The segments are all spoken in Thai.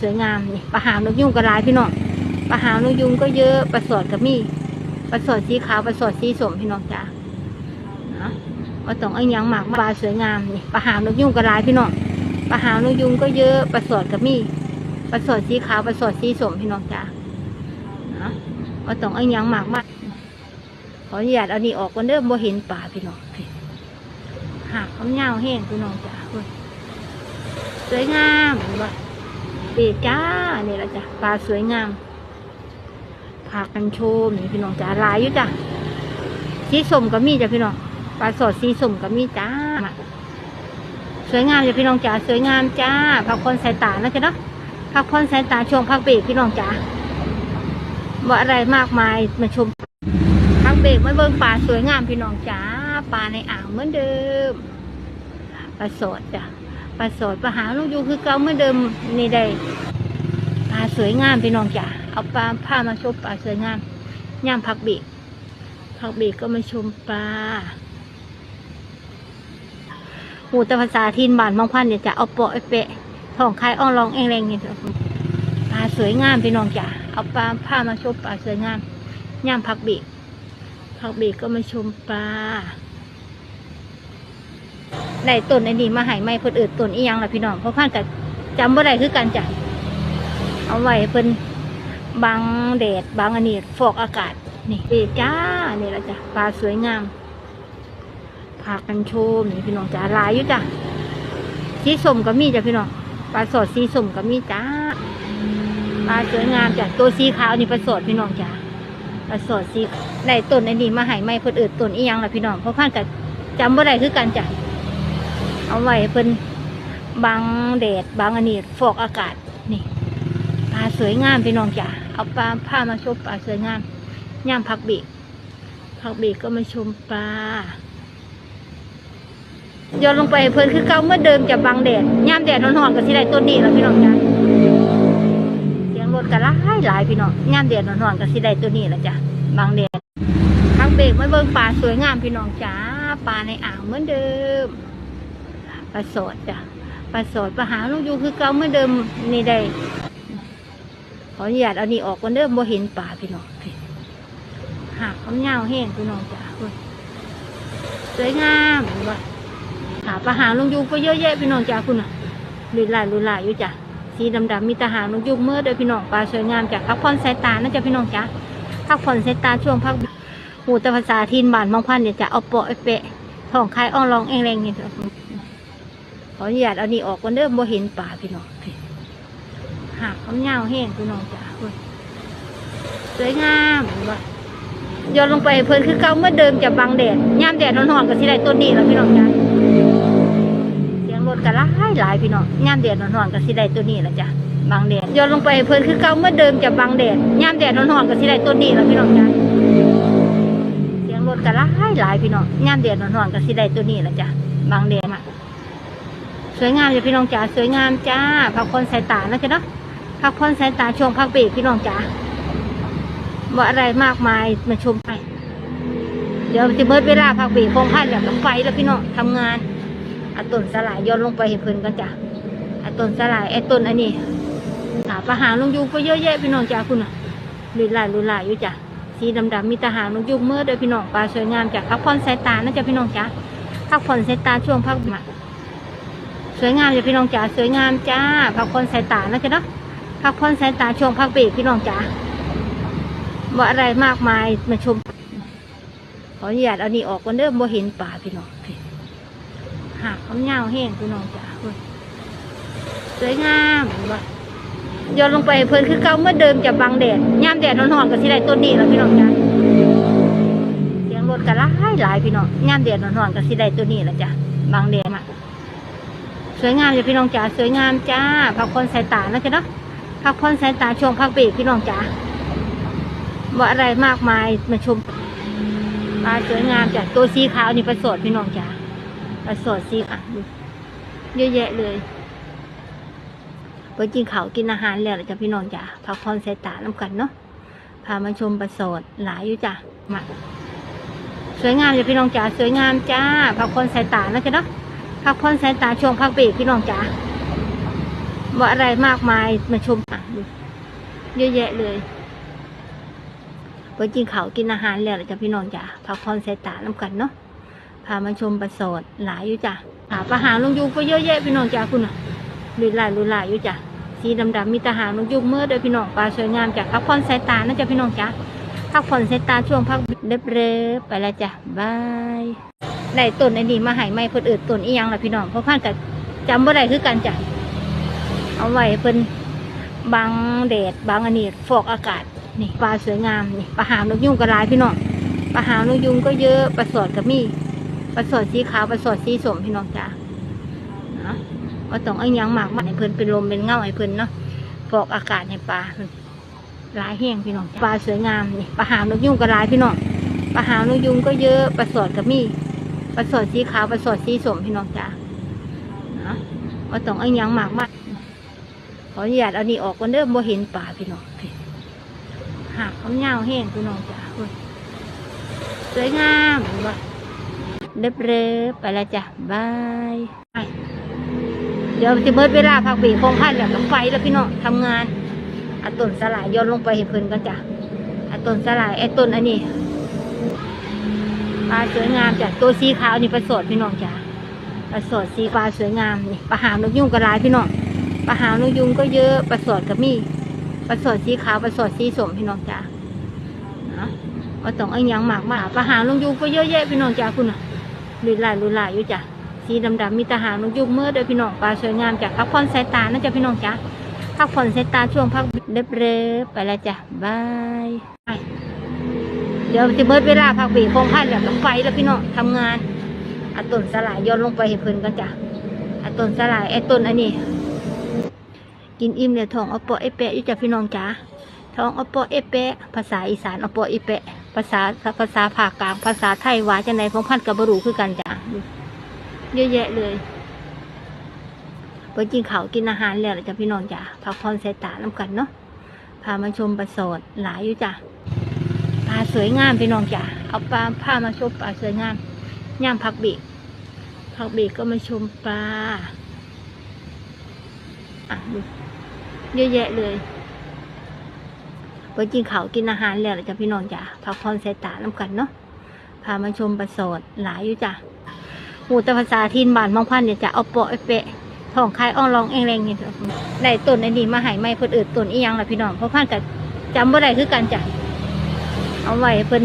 สวยงามนี่ปลาหางนกยุงก็ลายพี่น้องปลาหางนกยุงก็เยอะปลาสอดก็มีปลาสอดสีขาวปลาสอดสีส้มพี่น้องจ้าเนาะว่าต้องเอาหยังหมากปลาสวยงามนี่ปลาหางนกยุงก็ลายพี่น้องปลาหางนกยุงก็เยอะปลาสอดก็มีปลาสอดสีขาวปลาสอดสีส้มพี่น้องจ้าเนาะว่าต้องเอาหยังหมากมากขออนุญาตเอานี่ออกก่อนเด้อบ่เห็นป่าพี่น้องหากเขาเงาวแห้งพี่น้องจ้าสวยงามเห็นบ่เปีจ้านี่ละจ้ะปลาสวยงามพากันโชมนี่พี่น้องจ้าลายอยู่จ้ะสีส้มก็มีจ้ะพี่น้องปลาสดสีส้มก็มีจ้าสวยงามจ้ะพี่น้องจ้าสวยงามจ้าพักผ่อนสายตานะจ๊ะเนาะพักผ่อนสายตาช่วงพักเบรกพี่น้องจ้าว่าอะไรมากมายมาชมพักเบรกมาเบิ่งปลาสวยงามพี่น้องจ้าปลาในอ่างเหมือนเดิมปลาสดจ้ะ ปลาสดปลาหางลูกยูคือเก่าเมื่อเดิมนี่ได้ปลาสวยงามพี่น้องจ๋าเอาปลาผ้ามาชมปลาสวยงามย่ามผักเบกผักเบกก็มาชมปลาหูแตะภาษาทินบานบางพันเนี่ยจะเอาเปาะไอเปะท้องคายอ่องรองเองแรงเนี่เถอะปลาสวยงามพี่น้องจ๋าเอาปลาผ้ามาชมปลาสวยงามย่ามผักเบกผักเบกก็มาชมปลา ได้ต้นไอ้นี่มาใหายไม่เพิ่นเอิดต้นอีหยังล่ะพี่น้องเพราะพันกับจำบ่ได้คือกันจ้ะเอาไว้เพิ่นบังแดดบังอันนี้ฟอกอากาศนี่เอจ้านี่ละจ้ะปลาสวยงามพากันชมนี่พี่น้องจ้าลายอยู่จ้ะสีส้มก็มีจ้ะพี่น้องปลาสดสีส้มก็มีจ้าปลาสวยงามจ้ะตัวสีขาวนี่ปลาสดพี่น้องจ้าปลาสดสีได้ต้นไอ้นี่มาใหายไม่เพิ่นเอิดต้นอีหยังล่ะพี่น้องเพราะพันกับจำบ่ได้คือกันจ้ะ เอาไว้เพิ่นบังแดดบังอันนี้ฟอกอากาศนี่ปลาสวยงามพี่น้องจ๋าเอาปลาผ้ามาชมปลาสวยงามย่ามพักเบกพักเบกก็มาชมปลาโยนลงไปเพิ่นคือเก่าเมื่อเดิมจะบังแดดย่ามแดดร้อนๆก็สิได้ต้นนี้แล้วพี่น้องจ๋าเสียงรถก็หลายหลายพี่น้องย่ามแดดร้อนๆก็สิได้ต้นนี้แล้วจ้ะบังแดดพักเบรกมาเบิ่งปลาสวยงามพี่น้องจ๋าปลาในอ่างเหมือนเดิม ปลาสดจ้ะปลาสดปลาหางลูกยูคือเก่าเมื่อเดิมนี่ได้ขออนุญาตเอานี่ออกก่อนเด้อบ่เห็นป่าพี่น้องหากเขาเงาแห้งพี่น้องจ้ะสวยงามเห็นบ่หาปลาหางลูกยูก็เยอะแยะพี่น้องจ้ะคุณน่ะลุยลายลุยลายอยู่จ้ะสีดำๆมีตาหางลูกยูเมื่อเด้อพี่น้องปลาสวยงามจ้ะพักผ่อนสายตานะจ้ะพี่น้องจ้ะพักผ่อนสายตาช่วงพักหูตะภาษาทินบานบางพันเนี่ยจะเอาเปาะไอเปะท้องคายอ่องรองเองแรงเนี่เถอะ ออนุญาตเอานี่ออกก่อนเด้อบ่เห็นป่าพี่น้องหากเขาเงาแห้งพี่น้องจ้าเว้ยสวยงามเห็นบ่โยนลงไปเพิ่นคือเก่าเมื่อเดิมจะบังแดดย่ามแดดร้อนๆก็สิได้ต้นนี้แล้วพี่น้องจ้าเสียงรถก็หลายหลายพี่น้องย่ามแดดร้อนๆก็สิได้ต้นนี้แล้วจ้ะบังแดดโยนลงไปเพิ่นคือเก่าเมื่อเดิมจะบังแดดย่ามแดดร้อนๆก็สิได้ต้นนี้แล้วพี่น้องจ้าเสียงรถก็หลายหลายพี่น้องย่ามแดดร้อนๆก็สิได้ต้นนี้แล้วจ้ะบังแดดมา สวยงามจ้ะพี่น้องจ๋าสวยงามจ้าพักผ่อนสายตานะจ๊ะเนาะพักผ่อนสายตาช่วงพักเบรกพี่น้องจ๋าว่อะไรมากมายมาชมไปเดี๋ยวจะเมื่อเวลาพักเบรกคงพันแล้วกับไฟแล้วพี่น้องทำงานอาต้นสลายย้อนลงไปเห็นเพิ่นกันจ้ะอาต้นสลายไอ้ต้นอันนี้หาปลาหางลงยุงก็เยอะแยะพี่น้องจ๋าคุณน่ะลุยลายลุยลายอยู่จ้ะสีดำๆมีตาหางลงยุงเมื่อเด้อพี่น้องปลาสวยงามจ้ะพักผ่อนสายตานะจ๊ะพี่น้องจ๋าพักผ่อนสายตาช่วงพักมา สวยงามจ้ะพี่น้องจ๋าสวยงามจ้าพักผ่นสายตานะจ๊ะเนาะพักผ่นสายตาช่วงพักเบรกพี่น้องจ๋าว่าอะไรมากมายมาชมขออนุญาตเอานี่ออกก่อนเด้อบ่เห็นป่าพี่น้องหากเขาเงาแห้งพี่น้องจ๋าสวยงามเห็นบ่โยนลงไปเพิ่นคือเก่าเมื่อเดิมจะบังแดดย่ามแดดร้อนๆก็สิได้ต้นนี้แล้วพี่น้องจ๋าเสียงรถก็หลายหลายพี่น้องย่ามแดดร้อนๆก็สิได้ต้นนี้แล้วจ้ะบังแดดมา สวยงามจ้ะพี่น้องจ๋าสวยงามจ้าพักผ่อนสายตานะจ๊ะเนาะพักผ่อนสายตาช่วงพักเบรกพี่น้องจ๋าว่าอะไรมากมายมาชมปลาสวยงามจ้ะตัวสีขาวนี่ปลาสดพี่น้องจ๋าปลาสดสีอะดูเยอะแยะเลยไปกินข้าวกินอาหารแล้วล่ะจ้ะพี่น้องจ๋าพักผ่อนสายตาน้ำกันเนาะพามาชมปลาสดหลายอยู่จ้ะมาสวยงามจ้ะพี่น้องจ๋าสวยงามจ้าพักผ่อนสายตานะจ๊ะเนาะ พักผ่อนสายตาช่วงพักเบรกพี่น้องจ๋าว่าอะไรมากมายมาชมอะดูเยอะแยะเลยไปกินข้าวกินอาหารแล้วล่ะจ้ะพี่น้องจ้ะพักผ่อนสายตาน้ำกันเนาะพามาชมประสดหลายอยู่จ้ะหาประหารลงยุงก็เยอะแยะพี่น้องจ้ะคุณอะลุยหลายลุยหลายอยู่จ้ะสีดำๆมีทหารลงยุงเมื่อเด้อพี่น้องปลาสวยงามจ้ะพักผ่อนสายตานะจ้ะพี่น้องจ้ะพักผ่อนสายตาช่วงพักเด็บเรไปแล้วจ้ะบาย ได้ต้นไอ้นี่มาใหายไม่เพิ่นเอิดต้นอีหยังล่ะพี่น้องเพราะพันกับจำบ่ได้คือกันจ้ะเอาไว้เพิ่นบังแดดบังอันนี้ฟอกอากาศนี่ปลาสวยงามนี่ปลาหางนกยุงก็ลายพี่น้องปลาหางนกยุงก็เยอะปลาสอดก็มีปลาสอดสีขาวปลาสอดสีสมพี่น้องจ้าเนาะว่าต้องเอายังหมากมาให้เพิ่นเป็นลมเป็นเงาให้เพิ่นเนาะฟอกอากาศให้ปลาลายแห้งพี่น้องปลาสวยงามนี่ปลาหางนกยุงก็ลายพี่น้องปลาหางนกยุงก็เยอะปลาสอดก็มี ปลาสดสีขาวปลาสดสีสมพี่น้องจ้าเนาะว่าต้องเอายังหมากมาขออนุญาตเอานี่ออกก่อนเด้อบ่เห็นป่าพี่น้องหักคำยาแห้งพี่น้องจ้าเว้ยสวยงามเห็นบ่เด็บเรไปแล้วจ้ะบายเดี๋ยวจะเบิดเวลาพักเบรกคงพันแล้วกับไฟแล้วพี่น้องทำงานอาต้นสลายย้อนลงไปให้เพลินกันจ้ะอาต้นสลายไอ้ต้นอันนี้ ปลาสวยงามจ้ะตัวสีขาวนี่ปลาสดพี่น้องจ้ะปลาสดสีปลาสวยงามนี่ปลาหางนกยุงกระลายพี่น้องปลาหางนกยุงก็เยอะปลาสดก็มีปลาสดสีขาวปลาสดสีสมพี่น้องจ้านะว่าต้องเอาหยังหมากมาปลาหางนกยุงก็เยอะแยะพี่น้องจ้าคุณอะลุยหลายลุยหลายอยู่จ้ะสีดำๆมีตาหางนกยุงเมื่อเด้อพี่น้องปลาสวยงามจ้ะพักผ่อนสายตานะจ้ะพี่น้องจ้าพักผ่อนสายตาช่วงพักเด็บเรไปแล้วจ้ะบาย เดี๋ยวจะเบิดเวลาพักเบรกคงพันแล้วกับไฟแล้วพี่น้องทำงานเอาต้นสลายย้อนลงไปให้เพิ่นกันจ้ะเอาต้นสลายไอ้ต้นอันนี้ กินอิ่มเลยท้องอปอเอเปะอยู่จ้ะพี่น้องจ๋าท้องอปอเอเปะ ภาษาอีสานอปอเอเปะ ภาษาภาษาภาคกลางภาษาไทยว่าจังไหนของพันกับบรูคือกันจ้ะเยอะแยะเลยไปกินข้าวกินอาหารแล้วล่ะจ้ะพี่น้องจ๋าพักผ่อนสายตาน้ำกันเนาะพามาชมปลาสดหลายอยู่จ้ะ ปลาสวยงามพี่น้องจ๋าเอาปลาพามาชมปลาสวยงามย่ามพักบีกพักบีกก็มาชมปลาอะดูเยอะแยะเลยไปกินเขากินอาหารแล้วล่ะจ้ะพี่น้องจ้ะพักผ่อนสายตาน้ำกันเนาะพามาชมปลาสดหลายอยู่จ้ะหูแต่ภาษาทินบ้านมองพันเนี่ยจะเอาเปาะไอเปะท้องคายอ่องรองเองแรงเนี่ยได้ต้นไอ้นี่มาหายไม่เพิ่นเอิดต้นอีหยังล่ะพี่น้องเพราะพันกับจำบ่ได้คือกันจ้ะ เอาไว้เพิ่น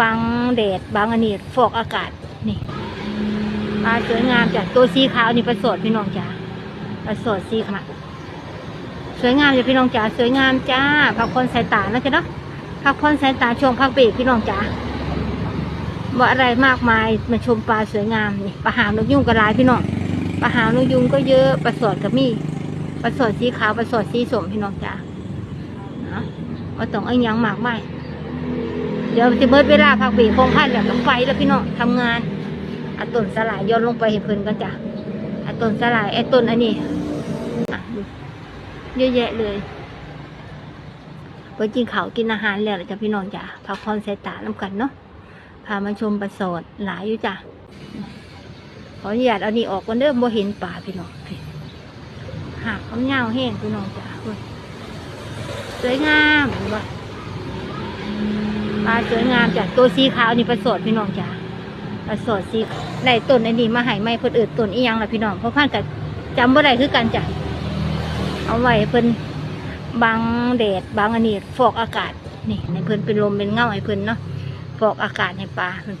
บังแดดบังอันนี้ฟอกอากาศนี่ปลาสวยงามจ้ะตัวสีขาวนี่ปลาสดพี่น้องจ้ะปลาสดสีขาวสวยงามจ้ะพี่น้องจ๋าสวยงามจ้าพักผ่อนสายตานะจ๊ะเนาะพักผ่อนสายตาช่วงพักเบรกพี่น้องจ๋าว่าอะไรมากมายมาชมปลาสวยงามนี่ปลาหางนกยุงก็ลายพี่น้องปลาหางนกยุงก็เยอะปลาสดก็มีปลาสดสีขาวปลาสดสีสมพี่น้องจ๋าเนาะว่าต้องเอายังหมากไม่ เดี๋ยวจะเบิดเวลาพักเบรกคงพันแล้วกับไฟแล้วพี่น้องทำงานเอาต้นสลายย้อนลงไปให้เพิ่นกันจ้ะเอาต้นสลายไอ้ต้นอันนี้เยอะแยะเลยไปกินข้าวกินอาหารแล้วจ้ะพี่น้องจ้ะพักผ่อนสายตาน้ำกันเนาะพามาชมปลาสดหลายอยู่จ้ะขออนุญาตเอานี่ออกก่อนเด้อบ่เห็นป่าพี่น้องหักคำยาแห้งพี่น้องจ้ะสวยงามเห็นบ่ ปลาสวยงามจ้ะตัวสีขาวนี่ปลาสดพี่น้องจ้ะปลาสดสีได้ต้นไอ้นี่มาใหายไม่เพิ่นเอิดต้นอีหยังล่ะพี่น้องเพราะพันกับจำบ่ได้คือกันจ้ะเอาไว้เพิ่นบังแดดบังอันนี้ฟอกอากาศนี่ในเพิ่นเป็นลมเป็นเงาให้เพิ่นเนาะฟอกอากาศให้ปลาเพิ่น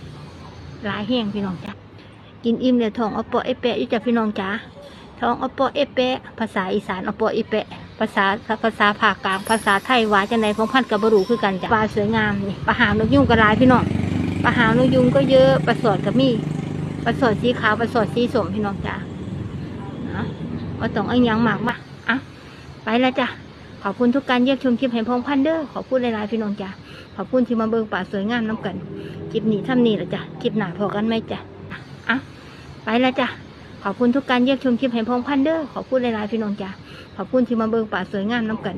หลายแห้งพี่น้องจ้ะกินอิ่มเลยท้องอาเปาะไอแปะอยู่จ้ะพี่น้องจ้าท้องอาเปาะไอแปะภาษาอีสานอาเปาะไอแปะ ภาษาภาษาภาคกลางภาษาไทยว่าจังไดของพันกับบรูคือกันจ้ะปลาสวยงามนี่ปลาหางนกยุงก็หลายพี่น้องปลาหางนกยุงก็เยอะปลาสอดก็มีปลาสอดสีขาวปลาสอดสีสมพี่น้องจ้าเนาะว่าต้องเอายังหมากมาอะไปแล้วจ้ะขอบคุณทุกการเยี่ยมชมคลิปแห่งพงพันเด้อขอบคุณหลายๆพี่น้องจ้ะขอบคุณที่มาเบิ่งป่าสวยงามน้ำกันคลิปนี้ทำนี่แหละจ้ะคลิปหนาพอกันไหมจ้ะอะไปแล้วจ้ะขอบคุณทุกการเยี่ยมชมคลิปแห่งพงพันเด้อขอบคุณหลายๆพี่น้องจ้ะ อบคุณที่มาเบิ่งป่าสวยงามน้ำกัน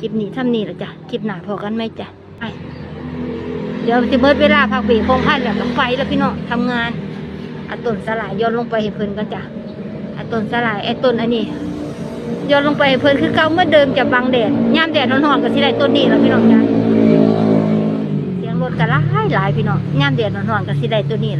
คลิปนี้ทำนี่ละจ้ะคลิปหน้าพอกันไหมจ้ะไปเดี๋ยวจะเบิดเวลาพักเบรกพงพันแล้วกับไฟแล้วพี่น้องทำงานเอาต้นสลายย้อนลงไปให้เพลินกันจ้ะเอาต้นสลายไอ้ต้นอันนี้โยนลงไปให้เพลินคือเก่าเมื่อเดิมจะบังแดดยามแดดร้อนๆก็สิได้ตัวนี้แล่ะพี่น้องจ้ะเสียงรถก็หลายหลายพี่น้องยามแดดร้อนๆก็สิได้ตัวนี้